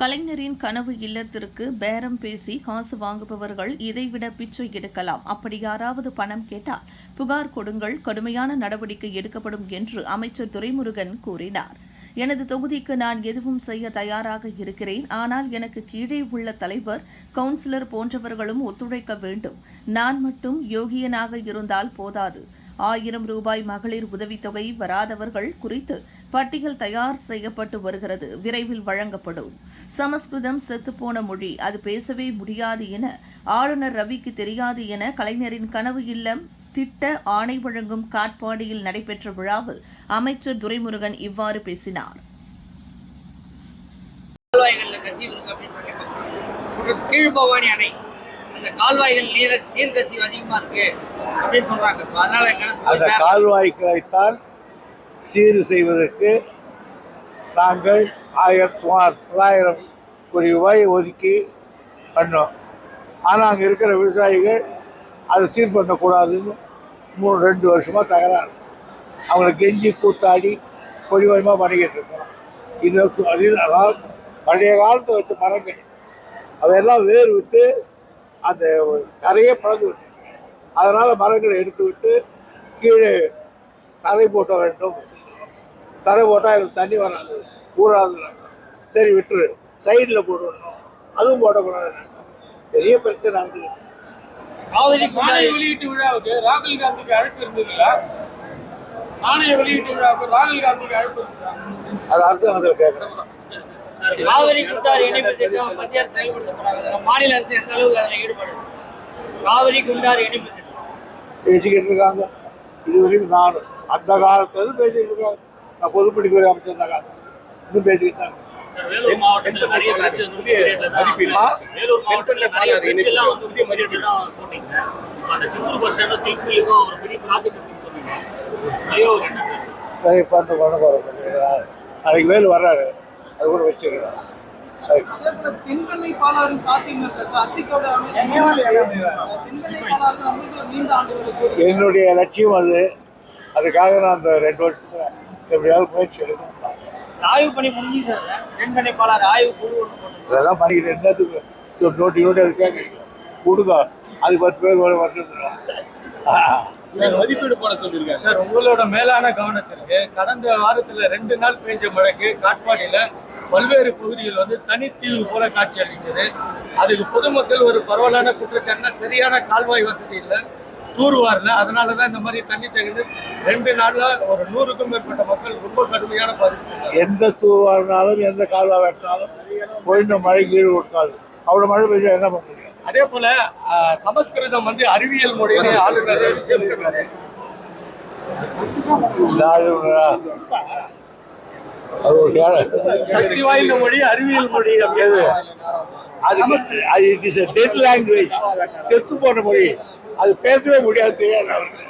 கலைஞரின் கனவு இல்லத்திற்கு பேரம் பேசி காசு வாங்குபவர்கள் இதைவிட பிச்சை எடுக்கலாம். அப்படி யாராவது பணம் கேட்டால் புகார் கொடுங்கள் கடுமையான நடவடிக்கை எடுக்கப்படும் என்று அமைச்சர் துரைமுருகன் கூறினார். எனது தொகுதிக்கு நான் எதுவும் செய்ய தயாராக இருக்கிறேன். ஆனால் எனக்கு கீழே உள்ள தலைவர் கவுன்சிலர் போன்றவர்களும் ஒத்துழைக்க வேண்டும். நான் மட்டும் யோகியனாக இருந்தால் போதாது. ஆயிரம் ரூபாய் மகளிர் உதவித்தொகை வராதவர்கள் குறித்து பட்டியல் தயார் செய்யப்பட்டு வருகிறது. விரைவில் வழங்கப்படும். சமஸ்கிருதம் செத்துப்போன மொழி. அது பேசவே முடியாது என ஆளுநர் ரவிக்கு தெரியாது என கலைஞரின் கனவு இல்லம் திட்ட ஆணை வழங்கும் காட்பாடியில் நடைபெற்ற விழாவில் அமைச்சர் துரைமுருகன் இவ்வாறு பேசினார். கீழ்பவானி அணை. அந்த கால்வாய்கள் நீர் நீர் கசிவு அதிகமா இருக்கு அப்படின்னு சொல்றாங்க. அதனால அந்த கால்வாய்களைத்தான் சீர் செய்வதற்கு நாங்கள் ஆயிரம் சுமார் தொள்ளாயிரம் கோடி ரூபாய் ஒதுக்கி பண்ணோம். ஆனால் அங்கே இருக்கிற விவசாயிகள் அதை சீர் பண்ணக்கூடாதுன்னு மூணு ரெண்டு வருஷமாக தகராறு. அவங்களை கெஞ்சி கூத்தாடி கொஞ்சம் கொஞ்சமாக பண்ணிக்கிட்டு இருக்கோம். இது அதில் அதாவது பழைய காலத்தை வச்ச மரங்கள் அதையெல்லாம் வேர் விட்டு அந்த கரையே பழந்து விட்டு அதனால் மரங்களை எடுத்து விட்டு கீழே தரை போட்ட வேண்டும். தரை போட்டால் எனக்கு தண்ணி வராது ஊறாது சரி விட்டுரு. சைடில் போடணும் அதுவும் போடக்கூடாது பெரிய பிரச்சனை நடந்துக்கிட்டு காவிரி வெளியீட்டு விழாவுக்கு ராகுல் காந்திக்கு அழைப்பு இருந்ததுல நாணய வெளியீட்டு விழாவுக்கு ராகுல் காந்திக்கு அழைப்பு இருந்ததா? அது அர்த்தம் அதில் கேட்குறேன். காவிரி குண்டார் இணைப்பு திட்டம் மத்திய அரசு செயல்படுத்த போறாங்க. மாநில அரசு எந்த அளவுக்கு அதுல ஈடுபடுது? காவிரி குண்டார் இணைப்பு திட்டம் பேசிக்கிட்டு இருக்காங்க இதுவரையும் நான் அந்த காலத்துல பேசிக்கிட்டு இருக்காங்க நான் பொதுப்பணித்துறை அமைச்சர் தான் காலத்துல. இன்னும் பேசிக்கிட்டு இருக்காங்க வேலூர் மாவட்டத்துல நிறைய? வேலூர் மாவட்டத்துல நிறைய வந்து மதிப்பீடு தான் போட்டீங்க அந்த சித்தூர் பஸ் ஸ்டாண்ட் சில்க் மில்லுக்கும் ஒரு பெரிய ப்ராஜெக்ட் இருக்குன்னு சொன்னீங்க. ஐயோ என்ன சார்? சரி போகிறோம் நாளைக்கு வேலு வர்றாரு. அது கூட போல தென்கண்ணை பாலாறு சாத்தியம் என்னுடைய லட்சியம் அது. அதுக்காக நான் அந்த ரெண்டு வருஷத்துல எப்படியாவது முயற்சி எடுக்கணும் ஆய்வு பணி முடிஞ்சு சார். தென்கண்ணை பாலாறு ஆய்வு குழு இதெல்லாம் பண்ணிக்கிட்டு என்னத்துக்கு? நோட்டி நோட்டி அது கேட்குறீங்க. கொடுங்க. அது பத்து பேர் ஒரு வருஷத்துல. மதிப்பீடு போட சொல்லியிருக்காங்க சார் உங்களோட மேலான கவனத்திற்கு கடந்த வாரத்துல ரெண்டு நாள் பெஞ்ச மழைக்கு காட்பாடியில பல்வேறு பகுதிகள் வந்து தனித்தீவு போல காட்சி அளிச்சது அதுக்கு பொதுமக்கள் ஒரு பரவலான குற்றச்சாட்டுனா சரியான கால்வாய் வசதி இல்லை தூர்வாரில் அதனால தான் இந்த மாதிரி தண்ணி தகுந்து ரெண்டு நாள்ல ஒரு நூறுக்கும் மேற்பட்ட மக்கள் ரொம்ப கடுமையான பாதிப்பு. எந்த தூவாருனாலும் எந்த கால்வா வெட்டினாலும் பொழிந்த மழை கீழ் கொடுக்காது அவ்வளோ மழை பெய்ஞ்சா என்ன பண்ண முடியும்? அதே போல சமஸ்கிருதம் வந்து அறிவியல் மொழியிலே ஆளுநர் சொல்லியிருக்காரு ஆளுநரா? அது ஒரு கேள சக்தி வாய்ந்த மொழி அறிவியல் மொழி அது அது இட் இஸ் டெட் லாங்குவேஜ் செத்து போன மொழி. அது பேசவே முடியாது தெரியாது அவருக்கு.